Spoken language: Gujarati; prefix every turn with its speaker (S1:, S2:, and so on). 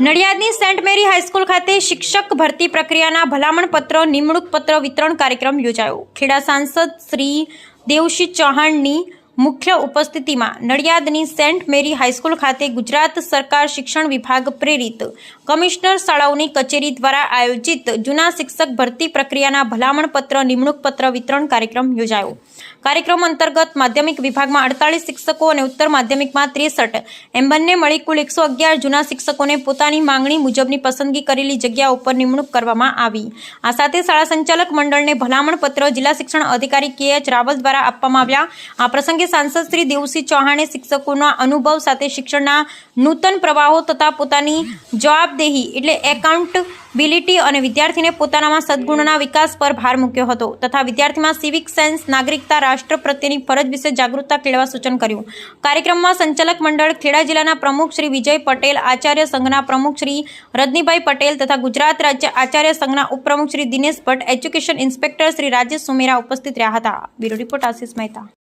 S1: નડિયાદની સેન્ટ મેરી હાઈસ્કૂલ ખાતે શિક્ષક ભરતી પ્રક્રિયાના ભલામણ પત્ર નિમણૂક પત્ર વિતરણ કાર્યક્રમ યોજાયો. ખેડા સાંસદ શ્રી દેવશી ચૌહાણની મુખ્ય ઉપસ્થિતિમાં નડિયાદની સેન્ટ મેરી હાઈસ્કૂલ ખાતે ગુજરાત સરકાર શિક્ષણ વિભાગ પ્રેરિત. કમિશનર શાળાઓની કચેરી દ્વારા આયોજિત જૂના શિક્ષક ભરતી પ્રક્રિયાના ભલામણ પત્ર, નિમણૂક પત્ર, વિતરણ કાર્યક્રમ યોજાયો. કાર્યક્રમ અંતર્ગત માધ્યમિક વિભાગમાં અડતાલીસ શિક્ષકો અને ઉત્તર માધ્યમિકમાં ત્રેસઠ. એમ બંને મળી કુલ એકસો અગિયાર જૂના શિક્ષકોને પોતાની માંગણી મુજબની પસંદગી કરેલી જગ્યા ઉપર નિમણૂક કરવામાં આવી. આ સાથે શાળા સંચાલક મંડળને ભલામણ પત્ર જિલ્લા શિક્ષણ અધિકારી કે એચ રાવલ દ્વારા આપવામાં આવ્યા. આ પ્રસંગે સાંસદ શ્રી દેવસિંહ ચૌહાણે શિક્ષકોના અનુભવ સાથે શિક્ષણના નૂતન પ્રવાહો તથા પોતાની જવાબદેહી એટલે એકાઉન્ટબિલિટી અને વિદ્યાર્થીને પોતાનામાં સદગુણોના વિકાસ પર ભાર મૂક્યો હતો તથા વિદ્યાર્થીમાં સિવિક સેન્સ નાગરિકતા, રાષ્ટ્ર પ્રત્યેની ફરજ વિશે જાગૃતતા કેળવા સૂચન કર્યું. કાર્યક્રમમાં સંચાલક મંડળ ખેડા જિલ્લાના પ્રમુખ શ્રી વિજય પટેલ, આચાર્ય સંઘના પ્રમુખ શ્રી રજનીભાઈ પટેલ તથા ગુજરાત રાજ્ય આચાર્ય સંઘના ઉપપ્રમુખ શ્રી દિનેશ ભટ્ટ, એજ્યુકેશન ઇન્સ્પેક્ટર શ્રી રાજેશ સુમેરા ઉપસ્થિત રહ્યા હતા. Bureau report Ashish Mehta.